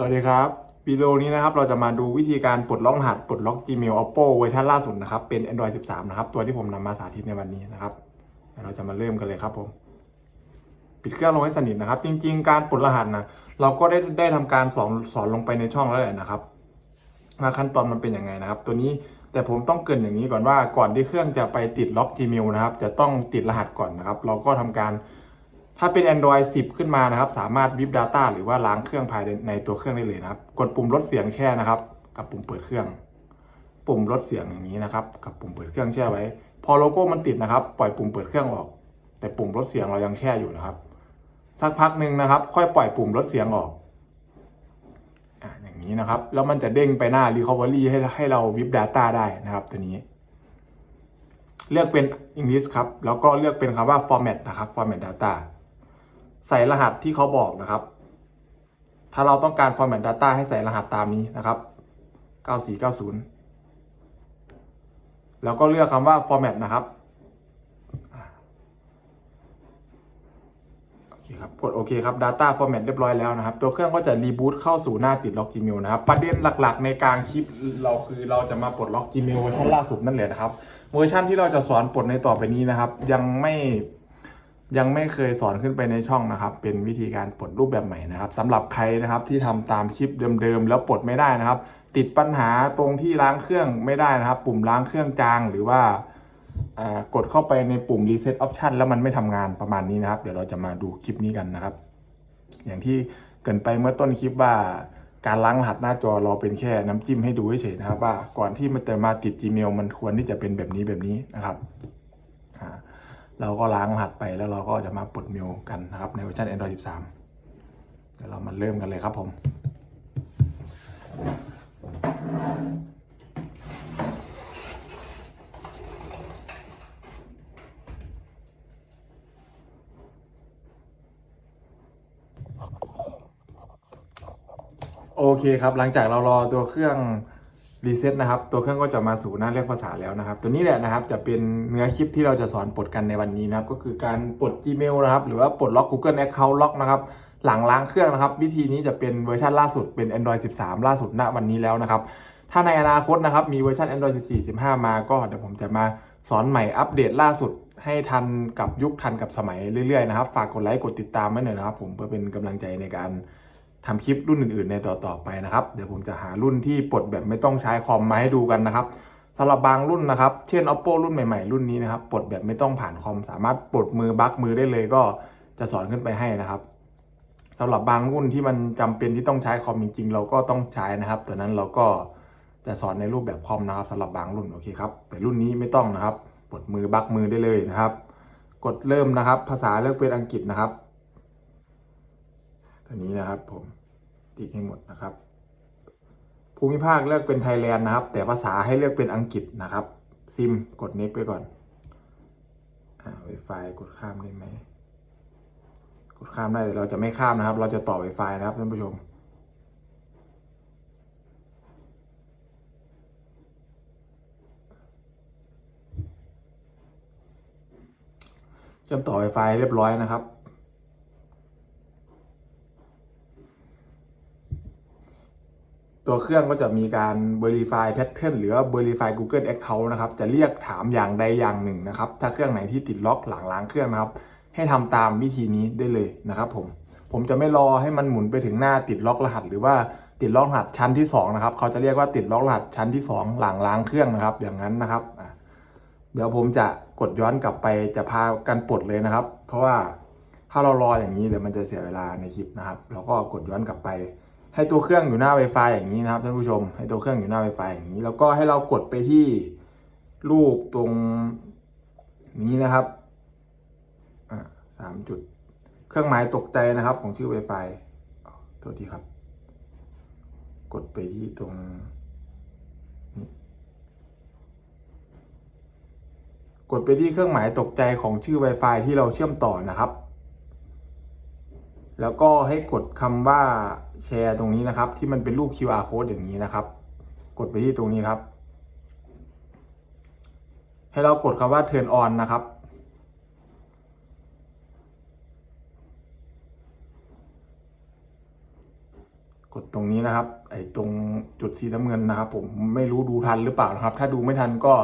สวัสดีครับวิดีโอนี้นะครับเราจะมาดูวิธีการปลดล็อกรหัสปลดล็อก Gmail Oppo เวอร์ชันล่าสุดนะครับเป็น Android 13 นะครับ ตัวที่ผมนำมาสาธิตในวันนี้นะครับ เราจะมาเริ่มกันเลยครับผม ปิดเครื่องลงให้สนิทนะครับ จริง ๆ การปลดรหัสนะเราก็ได้ได้ทำการสอนสอนลงไปในช่องแล้วแหละนะครับว่าขั้นตอนมันเป็นยังไงนะครับ ตัวนี้แต่ผมต้องเกินอย่างนี้ก่อนว่าก่อนที่เครื่องจะไปติดล็อก Gmail นะครับ จะต้องติดรหัสก่อนนะครับ เราก็ทำการ ถ้าเป็น Android 10 ขึ้นมานะครับ สามารถวิบ Data หรือว่าล้างเครื่องภายในในตัวเครื่องได้เลยนะครับ กดปุ่มลดเสียงแช่นะครับ กับปุ่มเปิดเครื่อง ปุ่มลดเสียงอย่างนี้นะครับ กับปุ่มเปิดเครื่องแช่ไว้ พอโลโก้มันติดนะครับ ปล่อยปุ่มเปิดเครื่องออก แต่ปุ่มลดเสียงเรายังแช่อยู่นะครับ สักพักหนึ่งนะครับ ค่อยปล่อยปุ่มลดเสียงออกอะอย่างนี้นะครับ แล้วมันจะเด้งไปหน้า Recovery ให้ให้เราวิบ Data ได้นะครับ ตัวนี้ เลือกเป็น English ครับ แล้วก็เลือกเป็นคำว่า format นะครับ format data ใส่รหัสที่เขาบอกนะครับ ถ้าเราต้องการ format data ให้ใส่รหัสตามนี้นะครับ 9490 แล้วก็เลือกคำว่า format นะครับอ่าโอเคครับกดโอเคครับ data format เรียบร้อยแล้วนะครับ ตัวเครื่องก็จะรีบูตเข้าสู่หน้าติดล็อก Gmail นะครับ ประเด็นหลักๆ ในการคลิปเราคือเราจะมาปลดล็อก Gmail เวอร์ชันล่าสุดนั่นแหละนะครับ เวอร์ชันที่เราจะสอนปลดในต่อไปนี้นะครับ ยังไม่ ยังไม่เคยสอนขึ้นไปในช่องนะครับ เป็นวิธีการปลดรูปแบบใหม่นะครับสำหรับใครนะครับที่ทำตามคลิปเดิมๆแล้วปลดไม่ได้นะครับ ติดปัญหาตรงที่ล้างเครื่องไม่ได้นะครับ ปุ่มล้างเครื่องจางหรือว่ากดเข้าไปในปุ่ม reset option แล้วมันไม่ทำงานประมาณนี้นะครับ เดี๋ยวเราจะมาดูคลิปนี้กันนะครับ อย่างที่เกินไปเมื่อต้นคลิปว่าการล้างรหัสหน้าจอเราเป็นแค่น้ำจิ้มให้ดูเฉยๆนะครับ ว่าก่อนที่มันจะมาติด Gmail มันควรที่จะเป็นแบบนี้แบบนี้นะครับ เราก็ล้างรหัสไปแล้วเราก็จะมาปลดเมลกันนะครับในเวอร์ชัน Android 13 เดี๋ยวเรามาเริ่มกันเลยครับผมโอเคครับ หลังจากเรารอตัวเครื่อง รีเซ็ตนะครับ ตัวเครื่องก็จะมาสู่หน้าเรียกภาษาแล้วนะครับ ตัวนี้แหละนะครับจะเป็นเนื้อคลิปที่เราจะสอนปลดกันในวันนี้นะครับ ก็คือการปลด Gmail นะครับ หรือว่าปลดล็อก Google Account ล็อกนะครับ หลังล้างเครื่องนะครับ วิธีนี้จะเป็นเวอร์ชันล่าสุดเป็น Android 13 ล่าสุดณวันนี้แล้วนะครับ ถ้าในอนาคตนะครับมีเวอร์ชัน Android 14 15 มาก็เดี๋ยวผมจะมาสอนใหม่อัปเดตล่าสุดให้ทันกับยุคทันกับสมัยเรื่อยๆนะครับ ฝากกดไลค์กดติดตามไว้หน่อยนะครับ ผมเพื่อเป็นกำลังใจในการ ทำคลิปรุ่นอื่นๆในต่อๆไปนะครับ เดี๋ยวผมจะหารุ่นที่ปลดแบบไม่ต้องใช้คอมมาให้ดูกันนะครับสำหรับบางรุ่นนะครับ เช่น oppo รุ่นใหม่ๆ รุ่นนี้นะครับปลดแบบไม่ต้องผ่านคอม สามารถปลดมือบั๊กมือได้เลยก็จะสอนขึ้นไปให้นะครับสำหรับบางรุ่นที่มันจำเป็นที่ต้องใช้คอมจริงๆ เราก็ต้องใช้นะครับตัวนั้นเราก็จะสอนในรูปแบบคอมนะครับสำหรับบางรุ่นโอเคครับแต่รุ่นนี้ไม่ต้องนะครับปลดมือบั๊กมือได้เลยนะครับ กดเริ่มนะครับ ภาษาเลือกเป็นอังกฤษนะครับ ตัวนี้นะครับผมติ๊กให้หมดนะครับ ภูมิภาคเลือกเป็นไทยแลนด์นะครับ แต่ภาษาให้เลือกเป็นอังกฤษนะครับ ซิมกด next ไปก่อนอ่า Wi-Fi กดข้ามได้ไหมกดข้ามได้แต่เราจะไม่ข้ามนะครับ เราจะต่อ Wi-Fi นะครับท่านผู้ชมเชื่อมต่อ Wi-Fi เรียบร้อยนะครับ ตัวเครื่องก็จะมีการ verify pattern หรือว่า verify Google Account นะครับ จะเรียกถามอย่างใดอย่างหนึ่งนะครับ ถ้าเครื่องไหนที่ติดล็อกหลังล้างเครื่องนะครับ ให้ทำตามวิธีนี้ได้เลยนะครับผม ผมจะไม่รอให้มันหมุนไปถึงหน้าติดล็อกรหัส หรือว่าติดล็อกรหัสชั้นที่2นะครับ เขาจะเรียกว่าติดล็อกรหัสชั้นที่ 2 หลังล้างเครื่องนะครับ อย่างนั้นนะครับ เดี๋ยวผมจะกดย้อนกลับไปจะพากันปลดเลยนะครับ เพราะว่าถ้าเรารออย่างนี้เดี๋ยวมันจะเสียเวลาในคลิปนะครับ เราก็กดย้อนกลับไป ให้ตัวเครื่องอยู่หน้า Wi-Fi อย่างนี้นะครับท่านผู้ชม ให้ตัวเครื่องอยู่หน้า Wi-Fi อย่างนี้ แล้วก็ให้เรากดไปที่รูปตรงนี้นะครับอ่าสามจุด เครื่องหมายตกใจนะครับ ของชื่อ Wi-Fi โทษทีครับ กดไปที่ตรงนี้กดไปที่เครื่องหมายตกใจของชื่อ Wi-Fi ที่เราเชื่อมต่อนะครับ แล้วก็ให้กดคำว่าแชร์ตรงนี้นะครับ ที่มันเป็นรูป QR code อย่างนี้นะครับ กดไปที่ตรงนี้ครับ ให้เรากดคำว่า turn on นะครับ กดตรงนี้นะครับ ไอ้ตรงจุดสีน้ำเงินนะครับ ผมไม่รู้ดูทันหรือเปล่านะครับ ถ้าดูไม่ทันก็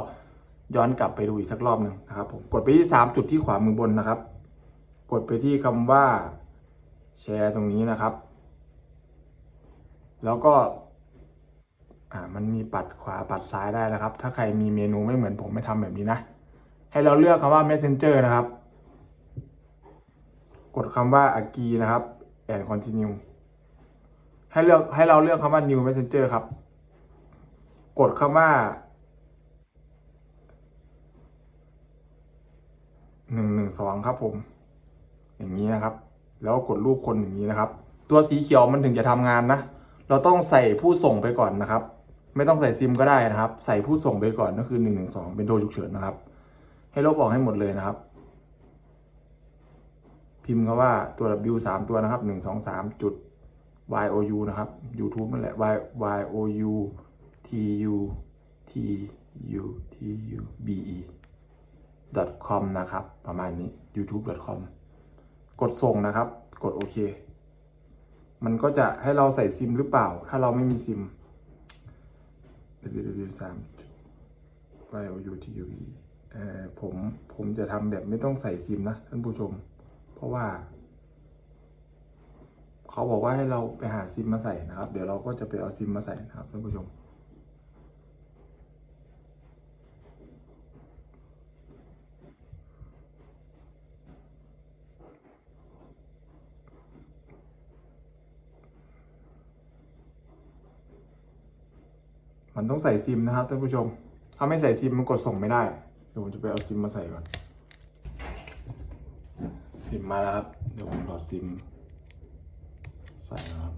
ย้อนกลับไปดูอีกสักรอบหนึ่งนะครับผมกดไปที่สามจุดที่ขวามือบนนะครับ กดไปที่คำว่า แชร์ตรงนี้นะครับ แล้วก็อ่ามันมีปัดขวาปัดซ้ายได้นะครับ ถ้าใครมีเมนูไม่เหมือนผมไม่ทำแบบนี้นะ ให้เราเลือกคำว่า messenger นะครับ กดคำว่า agree นะครับ and continue ให้เลือกให้เราเลือกคำว่า new messenger ครับ กดคำว่าหนึ่งหนึ่งสองครับผม อย่างนี้นะครับ แล้วกดรูปคนอย่างนี้นะครับ ตัวสีเขียวมันถึงจะทำงานนะ เราต้องใส่ผู้ส่งไปก่อนนะครับ ไม่ต้องใส่ซิมก็ได้นะครับ ใส่ผู้ส่งไปก่อนก็คือหนึ่งหนึ่งสองเป็นโทรฉุกเฉินนะครับ ให้ลบออกให้หมดเลยนะครับ พิมพ์คำว่าตัว W สามตัวนะครับหนึ่งสองสามจุด Y O U นะครับ YouTube นั่นแหละ Y Y O U T U T U T U B E com นะครับ ประมาณนี้ youtube com กดส่งนะครับ กดโอเค มันก็จะให้เราใส่ซิมหรือเปล่า ถ้าเราไม่มีซิม www 3 y o u t u b เอ่อผมผมจะทำแบบไม่ต้องใส่ซิมนะท่านผู้ชม เพราะว่า เขาบอกว่าให้เราไปหาซิมมาใส่นะครับ เดี๋ยวเราก็จะไปเอาซิมมาใส่นะครับท่านผู้ชม มันต้องใส่ซิมนะครับท่านผู้ชม ถ้าไม่ใส่ซิมมันกดส่งไม่ได้ เดี๋ยวผมจะไปเอาซิมมาใส่ก่อน ซิมมาแล้วครับ เดี๋ยวผมถอดซิม ใส่นะครับ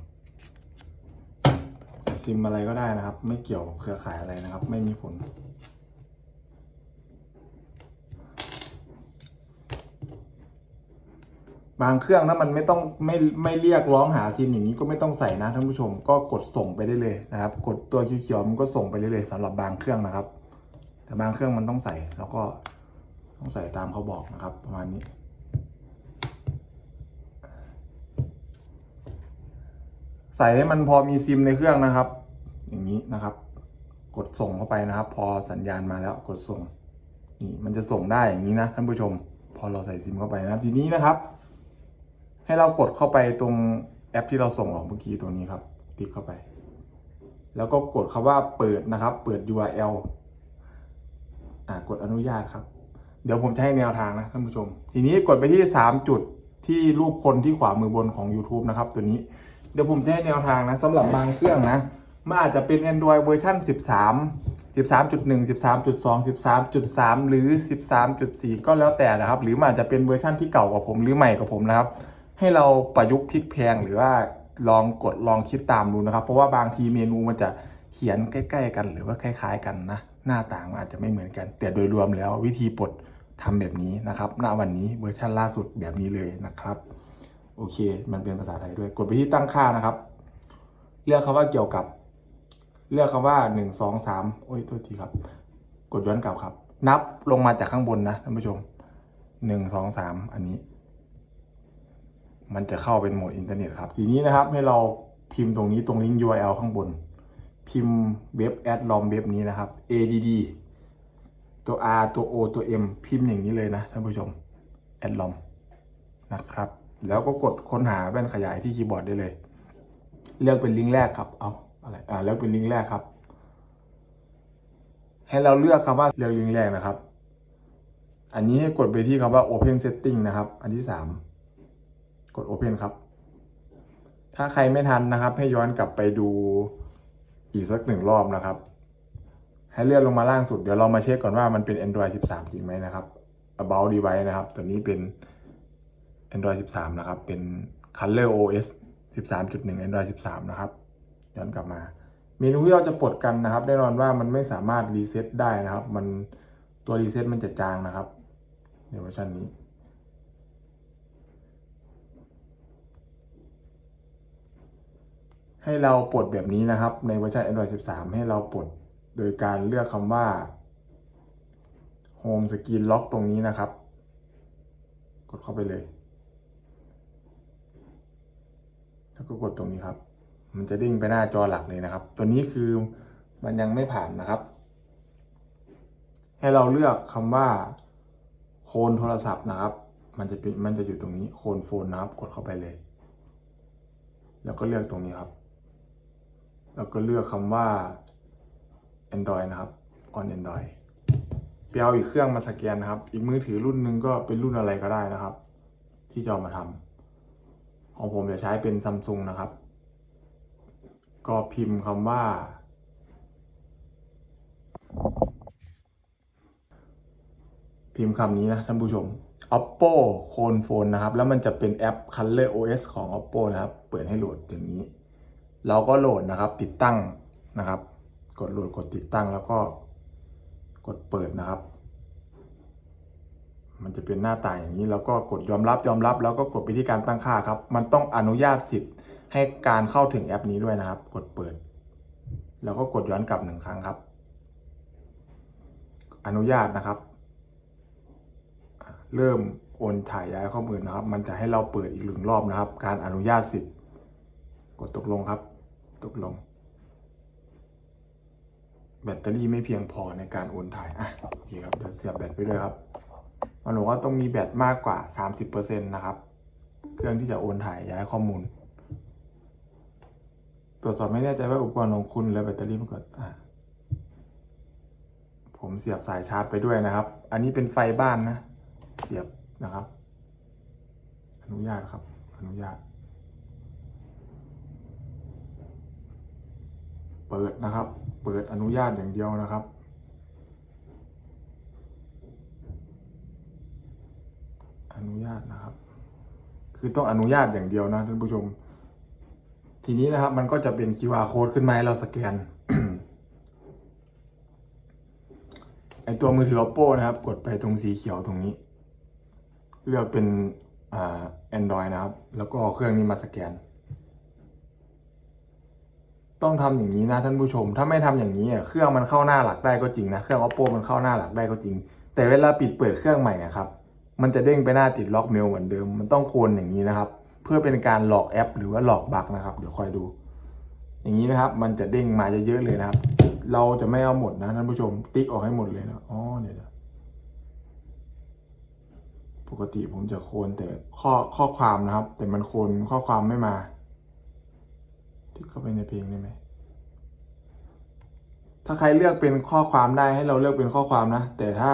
ซิมอะไรก็ได้นะครับ ไม่เกี่ยวเครือข่ายอะไรนะครับ ไม่มีผล บางเครื่องถ้ามันไม่ต้องไม่ไม่เรียกร้องหาซิมอย่างนี้ก็ไม่ต้องใส่นะท่านผู้ชมก็กดส่งไปได้เลยนะครับ กดตัวเขียวๆมันก็ส่งไปได้เลยสำหรับบางเครื่องนะครับ แต่บางเครื่องมันต้องใส่แล้วก็ต้องใส่ตามเขาบอกนะครับ ประมาณนี้ ใส่ให้มันพอมีซิมในเครื่องนะครับ อย่างนี้นะครับ กดส่งเข้าไปนะครับ พอสัญญาณมาแล้วกดส่งนี่มันจะส่งได้อย่างนี้นะท่านผู้ชม พอเราใส่ซิมเข้าไปนะครับ ทีนี้นะครับ ให้เรากดเข้าไปตรงแอปที่เราส่งออกเมื่อกี้ตัวนี้ครับติ๊กเข้าไป แล้วก็กดคำว่าเปิดนะครับ เปิด URL อ่ากดอนุญาตครับ เดี๋ยวผมจะให้แนวทางนะท่านผู้ชม ทีนี้กดไปที่ 3 จุดที่รูปคนที่ขวามือบนของ YouTube นะครับตัวนี้เดี๋ยวผมจะให้แนวทางนะสำหรับบางเครื่องนะมันอาจจะเป็น Android เวอร์ชัน13 13.1 13.2 13.3 หรือ 13.4 ก็แล้วแต่นะครับ หรือมันอาจจะเป็นเวอร์ชันที่เก่ากว่าผมหรือใหม่กว่าผมนะครับ ให้เราประยุกต์พลิกแพงหรือว่าลองกดลองคิดตามดูนะครับ เพราะว่าบางทีเมนูมันจะเขียนใกล้ ๆ กันหรือว่าคล้าย ๆ กันนะหน้าต่างอาจจะไม่เหมือนกัน แต่โดยรวมแล้ววิธีปลดทำแบบนี้นะครับณวันนี้เวอร์ชันล่าสุดแบบนี้เลยนะครับ โอเค มันเป็นภาษาไทยด้วย กดไปที่ตั้งค่านะครับ เลือกคำว่าเกี่ยวกับ เลือกคำว่าหนึ่งสองสามโอ้ยโทษทีครับ กดย้อนกลับครับ นับลงมาจากข้างบนนะท่านผู้ชมหนึ่งสองสามอันนี้ มันจะเข้าเป็นโหมดอินเทอร์เน็ตครับ ทีนี้นะครับให้เราพิมพ์ตรงนี้ตรงลิงก์ URL ข้างบน พิมพ์เว็บแอดลอมเว็บนี้นะครับ add ตัว r ตัว o ตัว m พิมพ์อย่างนี้เลยนะท่านผู้ชมแอดลอมนะครับ แล้วก็กดค้นหาแว่นขยายที่คีย์บอร์ดได้เลย เลือกเป็นลิงก์แรกครับ เอาอะไรอ่าเลือกเป็นลิงก์แรกครับ ให้เราเลือกคำว่าเลือกลิงก์แรกนะครับ อันนี้ให้กดไปที่คำว่า Open Setting นะครับ อันที่สาม กด Open ครับ ถ้าใครไม่ทันนะครับ ให้ย้อนกลับไปดูอีกสักหนึ่งรอบนะครับ ให้เลื่อนลงมาล่างสุด เดี๋ยวเรามาเช็คก่อนว่ามันเป็น Android 13 จริงไหมนะครับ About Device นะครับ ตัวนี้เป็น Android 13 นะครับ เป็น Color OS 13.1 Android 13 นะครับ ย้อนกลับมา เมนูที่เราจะปลดกันนะครับ แน่นอนว่ามันไม่สามารถรีเซ็ตได้นะครับ มันตัวรีเซ็ตมันจะจางนะครับในเวอร์ชันนี้ ให้เราปลดแบบนี้นะครับ ในเวอร์ชัน Android 13 ให้เราปลดโดยการเลือกคำว่า Home Screen Lock ตรงนี้นะครับ กดเข้าไปเลย แล้วก็กดตรงนี้ครับ มันจะดิ้งไปหน้าจอหลักเลยนะครับ ตัวนี้คือมันยังไม่ผ่านนะครับ ให้เราเลือกคำว่าโคนโทรศัพท์นะครับ มันจะมันจะอยู่ตรงนี้โคนโฟนนะครับ กดเข้าไปเลย แล้วก็เลือกตรงนี้ครับ แล้วก็เลือกคำว่า Android นะครับ on Android ไปเอาอีกเครื่องมาสแกนนะครับ อีกมือถือรุ่นหนึ่งก็เป็นรุ่นอะไรก็ได้นะครับ ที่จะเอมาทำของผมจะใช้เป็นซัมซุงนะครับ ก็พิมพ์คำว่า พิมพ์คำนี้นะท่านผู้ชม oppo โคนโฟนนะครับ แล้วมันจะเป็นแอป color os ของ oppo นะครับ เปิดให้โหลดอย่างนี้ เราก็โหลดนะครับติดตั้งนะครับ กดโหลดกดติดตั้งแล้วก็กดเปิดนะครับ มันจะเป็นหน้าตาอย่างนี้แล้วก็กดยอมรับยอมรับ แล้วก็กดไปที่การตั้งค่าครับ มันต้องอนุญาตสิทธิ์ให้การเข้าถึงแอปนี้ด้วยนะครับ กดเปิด แล้วก็กดย้อนกลับหนึ่งครั้งครับ อนุญาตนะครับ เริ่มโอนถ่ายย้ายข้อมูลนะครับ มันจะให้เราเปิดอีกหนึ่งรอบนะครับ การอนุญาตสิทธิ์กดตกลงครับ ตกลง แบตเตอรี่ไม่เพียงพอในการโอนถ่าย อะ โอเคครับ เดี๋ยวเสียบแบตไปด้วยครับ มันบอกว่าต้องมีแบตมากกว่า 30%นะครับ เครื่องที่จะโอนถ่ายย้ายข้อมูล ตรวจสอบไม่แน่ใจว่าอุปกรณ์ของคุณและแบตเตอรี่มันกดอะผมเสียบสายชาร์จไปด้วยนะครับ อันนี้เป็นไฟบ้านนะ เสียบนะครับ อนุญาตครับ อนุญาต เปิดนะครับ เปิดอนุญาตอย่างเดียวนะครับ อนุญาตนะครับ คือต้องอนุญาตอย่างเดียวนะท่านผู้ชม ทีนี้นะครับมันก็จะเป็น QR code ขึ้นมาให้เราสแกนไอตัวมือถือ oppo นะครับ กดไปตรงสีเขียวตรงนี้ เลือกเป็นอ่า Android นะครับ แล้วก็เอาเครื่องนี้มาสแกน ต้องทำอย่างนี้นะท่านผู้ชม ถ้าไม่ทำอย่างนี้เครื่องมันเข้าหน้าหลักได้ก็จริงนะ เครื่อง oppo มันเข้าหน้าหลักได้ก็จริง แต่เวลาปิดเปิดเครื่องใหม่อะครับ มันจะเด้งไปหน้าติดล็อกเมลเหมือนเดิม มันต้องโคนอย่างนี้นะครับ เพื่อเป็นการหลอกแอป หรือว่าหลอกบั๊กนะครับ เดี๋ยวคอยดู อย่างนี้นะครับ มันจะเด้งมาเยอะๆเลยนะครับ เราจะไม่เอาหมดนะท่านผู้ชม ติ๊กออกให้หมดเลยนะ อ๋อเดี๋ยวปกติผมจะโคนแต่ข้อข้อความนะครับ แต่มันโคนข้อความไม่มา ติ๊กเข้าไปในเพลงได้ไหม ถ้าใครเลือกเป็นข้อความได้ให้เราเลือกเป็นข้อความนะ แต่ถ้า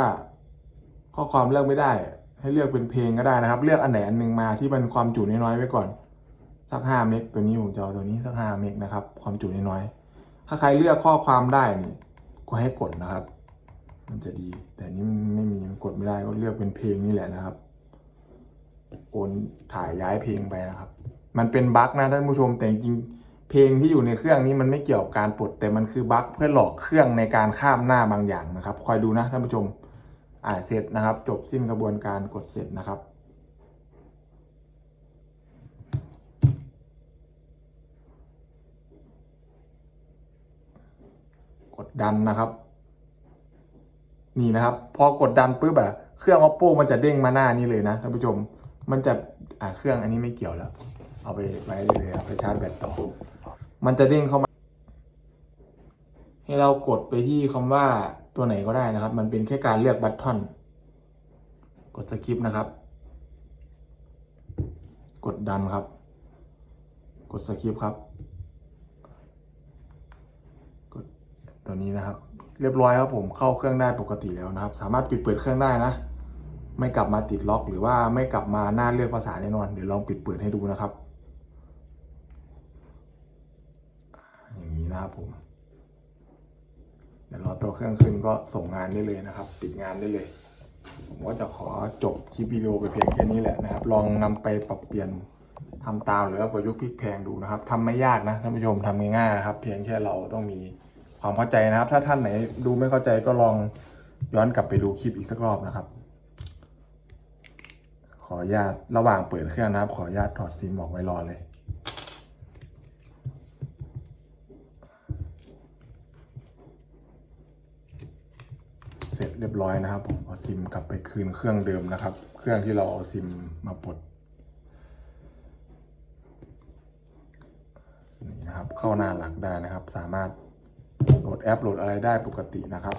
ข้อความเลือกไม่ได้ ให้เลือกเป็นเพลงก็ได้นะครับ เลือกอันไหนอันหนึ่งมาที่มันความจุน้อยๆไว้ก่อน สักห้าเมกตัวนี้ผมจะเอาตัวนี้สักห้าเมกนะครับ ความจุน้อยๆถ้าใครเลือกข้อความได้นี่ก็ให้กดนะครับ มันจะดี แต่นี้มันไม่มีมันกดไม่ได้ก็เลือกเป็นเพลงนี่แหละนะครับโอนถ่ายย้ายเพลงไปนะครับ มันเป็นบั๊กนะท่านผู้ชมแต่จริง เพลงที่อยู่ในเครื่องนี้มันไม่เกี่ยวกับการปลดแต่มันคือบั๊กเพื่อหลอกเครื่องในการข้ามหน้าบางอย่างนะครับ คอยดูนะท่านผู้ชมอ่าเสร็จนะครับ จบสิ้นกระบวนการกดเสร็จนะครับกดดันนะครับ นี่นะครับ พอกดดันปุ๊บอะเครื่อง oppo มันจะเด้งมาหน้านี้เลยนะท่านผู้ชม มันจะอ่าเครื่องอันนี้ไม่เกี่ยวแล้ว เอาไปไว้เลยเอาไปชาร์จแบตต่อ มันจะเด้งเข้ามา ให้เรากดไปที่คำว่าตัวไหนก็ได้นะครับ มันเป็นแค่การเลือกบัตทอน กดสกิปนะครับ กดดันครับ กดสกิปครับ กดตัวนี้นะครับ เรียบร้อยครับผมเข้าเครื่องได้ปกติแล้วนะครับ สามารถปิดเปิดเครื่องได้นะไม่กลับมาติดล็อกหรือว่าไม่กลับมาหน้าเลือกภาษาแน่นอน เดี๋ยวลองปิดเปิดให้ดูนะครับ อย่าง นะครับผมเดี๋ยวรอตัวเครื่องขึ้นก็ส่งงานได้เลยนะครับปิดงานได้เลย ผมก็จะขอจบคลิปวิดีโอไปเพียงแค่นี้แหละนะครับ ลองนำไปปรับเปลี่ยนทำตามหรือว่าประยุกต์พลิกแพงดูนะครับทำไม่ยากนะท่านผู้ชมทำง่ายๆนะครับ เพียงแค่เราต้องมีความเข้าใจนะครับ ถ้าท่านไหนดูไม่เข้าใจก็ลองย้อนกลับไปดูคลิปอีกสักรอบนะครับ ขออนุญาตระหว่างเปิดเครื่องนะครับ ขออนุญาตถอดซิมออกไว้รอเลย บร้อยนะครับผมเอาซิมกลับไปคืนเครื่องเดิมนะครับ เครื่องที่เราเอาซิมมาปลดนี่นะครับเข้าหน้าหลักได้นะครับ สามารถโหลดแอปโหลดอะไรได้ปกตินะครับ